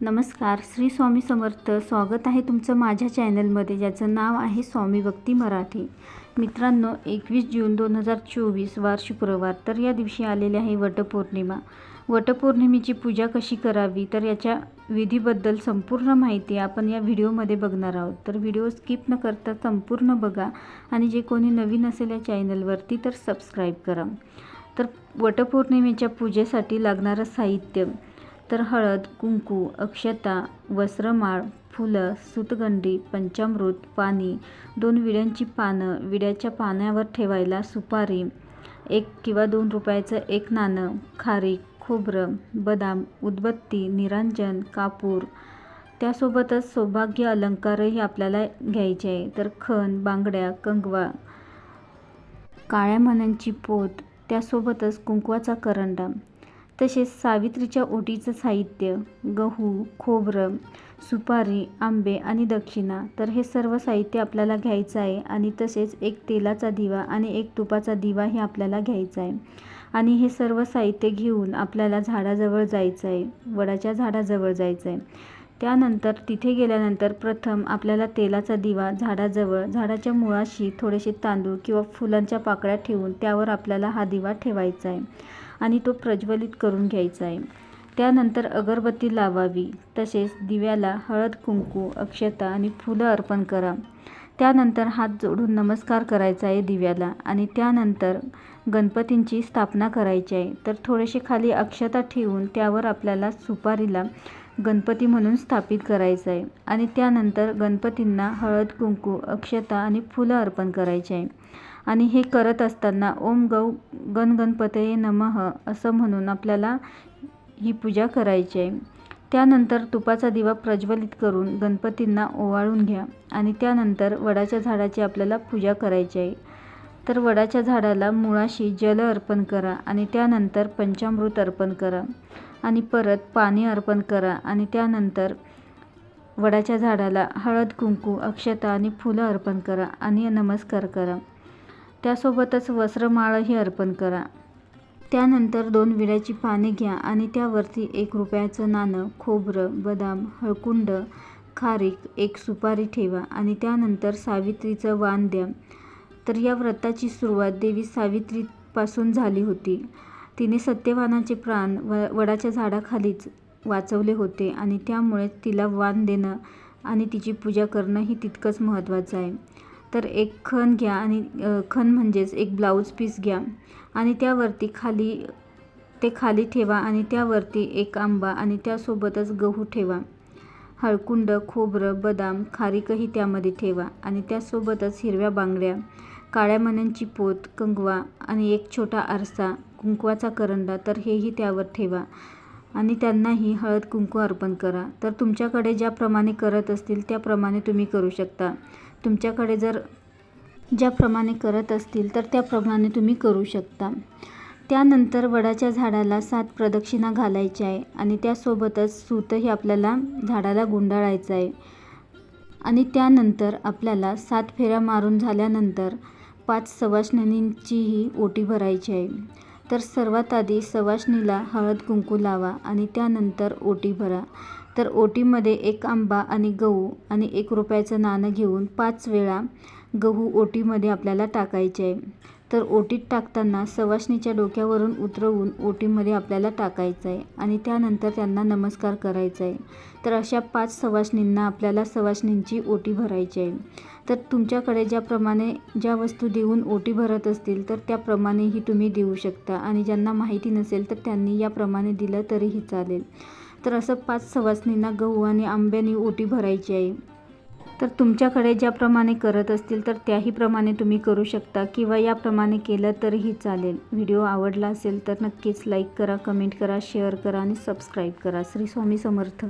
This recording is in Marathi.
नमस्कार श्री स्वामी समर्थ. स्वागत आहे तुमचं माझ्या चॅनलमध्ये ज्याचं नाव आहे स्वामी भक्ती मराठी. मित्रांनो एकवीस जून दोन हजार चोवीस वार शुक्रवार. तर या दिवशी आलेली आहे वटपौर्णिमा. वटपौर्णिमेची पूजा कशी करावी तर याच्या विधीबद्दल संपूर्ण माहिती आपण या व्हिडिओमध्ये बघणार आहोत. तर व्हिडिओ स्किप न करता संपूर्ण बघा आणि जे कोणी नवीन असेल या चॅनलवरती तर सबस्क्राईब करा. तर वटपौर्णिमेच्या पूजेसाठी लागणारं साहित्य तर हळद कुंकू अक्षता वस्त्रमाळ फुलं सुतगंडी पंचामृत पाणी दोन विड्यांची पानं विड्याच्या पाण्यावर ठेवायला सुपारी एक किंवा दोन रुपयाचं एक नाणं खारीक खोबरं बदाम उदबत्ती निरांजन कापूर. त्यासोबतच सौभाग्य अलंकारही आपल्याला घ्यायचे आहे. तर खण बांगड्या कंगवा काळ्या मण्यांची पोत त्यासोबतच कुंकवाचा करंडा तसेच सावित्रीच्या ओटीचं साहित्य गहू खोबरं सुपारी आंबे आणि दक्षिणा तर हे सर्व साहित्य आपल्याला घ्यायचं आहे आणि तसेच एक तेलाचा दिवा आणि एक तुपाचा दिवा हे आपल्याला घ्यायचा आहे. आणि हे सर्व साहित्य घेऊन आपल्याला झाडाजवळ जायचं आहे वडाच्या झाडाजवळ जायचं आहे. त्यानंतर तिथे गेल्यानंतर प्रथम आपल्याला तेलाचा दिवा झाडाजवळ झाडाच्या मुळाशी थोडेसे तांदूळ किंवा फुलांच्या पाकळ्या ठेवून त्यावर आपल्याला हा दिवा ठेवायचा आहे. आणि तो प्रज्वलित करून घ्यायचा आहे. त्यानंतर अगरबत्ती लावावी तसेच दिव्याला हळद कुंकू अक्षता आणि फुलं अर्पण करा. त्यानंतर हात जोडून नमस्कार करायचा आहे दिव्याला आणि त्यानंतर गणपतींची स्थापना करायची आहे. तर थोडेसे खाली अक्षता ठेवून त्यावर आपल्याला सुपारीला गणपती म्हणून स्थापित करायचं आहे. आणि त्यानंतर गणपतींना हळद कुंकू अक्षता आणि फुलं अर्पण करायचे आहे. आणि हे करत असताना ओम गौ गण गणपतये नमः असं म्हणून आपल्याला ही पूजा करायची आहे. त्यानंतर तुपाचा दिवा प्रज्वलित करून गणपतींना ओवाळून घ्या. आणि त्यानंतर वडाच्या झाडाची आपल्याला पूजा करायची आहे. तर वडाच्या झाडाला मुळाशी जल अर्पण करा आणि त्यानंतर पंचामृत अर्पण करा आणि परत पाणी अर्पण करा आणि त्यानंतर वडाच्या झाडाला हळद कुंकू अक्षता आणि फुलं अर्पण करा आणि नमस्कार करा. त्यासोबतच वस्त्रमाळही अर्पण करा. त्यानंतर दोन विड्याची पाने घ्या आणि त्यावरती एक रुपयाचं नाणं खोबरं बदाम हळकुंड खारीक एक सुपारी ठेवा आणि त्यानंतर सावित्रीचं वाण द्या. तर या व्रताची सुरुवात देवी सावित्रीपासून झाली होती. तिने सत्यवानाचे प्राण व वडाच्या झाडाखालीच वाचवले होते आणि त्यामुळे तिला वाण देणं आणि तिची पूजा करणं ही तितकंच महत्त्वाचं आहे. तर एक खण घ्या आणि खण म्हणजेच एक ब्लाऊज पीस घ्या आणि त्यावरती खाली ते खाली ठेवा आणि त्यावरती एक आंबा आणि त्यासोबतच गहू ठेवा. हळकुंड खोबरं बदाम खारीकही त्यामध्ये ठेवा आणि त्यासोबतच हिरव्या बांगड्या काळ्या मण्यांची पोत कंगवा आणि एक छोटा आरसा कुंकवाचा करंडा तर हेही त्यावर ठेवा. आणि त्यांनाही हळद कुंकू अर्पण करा. तर तुमच्याकडे ज्याप्रमाणे करत असतील त्याप्रमाणे तुम्ही करू शकता. तुमच्याकडे जर ज्याप्रमाणे करत असतील तर त्याप्रमाणे तुम्ही करू शकता. त्यानंतर वडाच्या झाडाला सात प्रदक्षिणा घालायच्या आहे आणि त्यासोबतच सूतही आपल्याला झाडाला गुंडाळायचं आहे. आणि त्यानंतर आपल्याला सात फेऱ्या मारून झाल्यानंतर पाच सवाष्णींचीही ओटी भरायची आहे. तर सर्वात आधी सवाष्णीला हळद कुंकू लावा आणि त्यानंतर ओटी भरा. तर ओटीमध्ये एक आंबा आणि गहू आणि एक रुपयाचं नाणं घेऊन पाच वेळा गहू ओटीमध्ये आपल्याला टाकायचे आहे. तर ओटीत टाकताना सवाष्णीच्या डोक्यावरून उतरवून ओटीमध्ये आपल्याला टाकायचं आहे आणि त्यानंतर त्यांना नमस्कार करायचा आहे. तर अशा पाच सवाष्णींना आपल्याला सवाष्णींची ओटी भरायची आहे. तर तुमच्याकडे ज्याप्रमाणे ज्या वस्तू देऊन ओटी भरत असतील तर त्याप्रमाणेही तुम्ही देऊ शकता. आणि ज्यांना माहिती नसेल तर त्यांनी याप्रमाणे दिलं तरीही चालेल. तर असं पाच सवासणींना गहू आणि आंब्याने ओटी भरायची आहे. तर तुमच्याकडे ज्याप्रमाणे करत असतील तर त्याहीप्रमाणे तुम्ही करू शकता किंवा याप्रमाणे केलं तरीही चालेल. व्हिडिओ आवडला असेल तर नक्कीच लाईक करा कमेंट करा शेअर करा आणि सबस्क्राईब करा. श्री स्वामी समर्थ.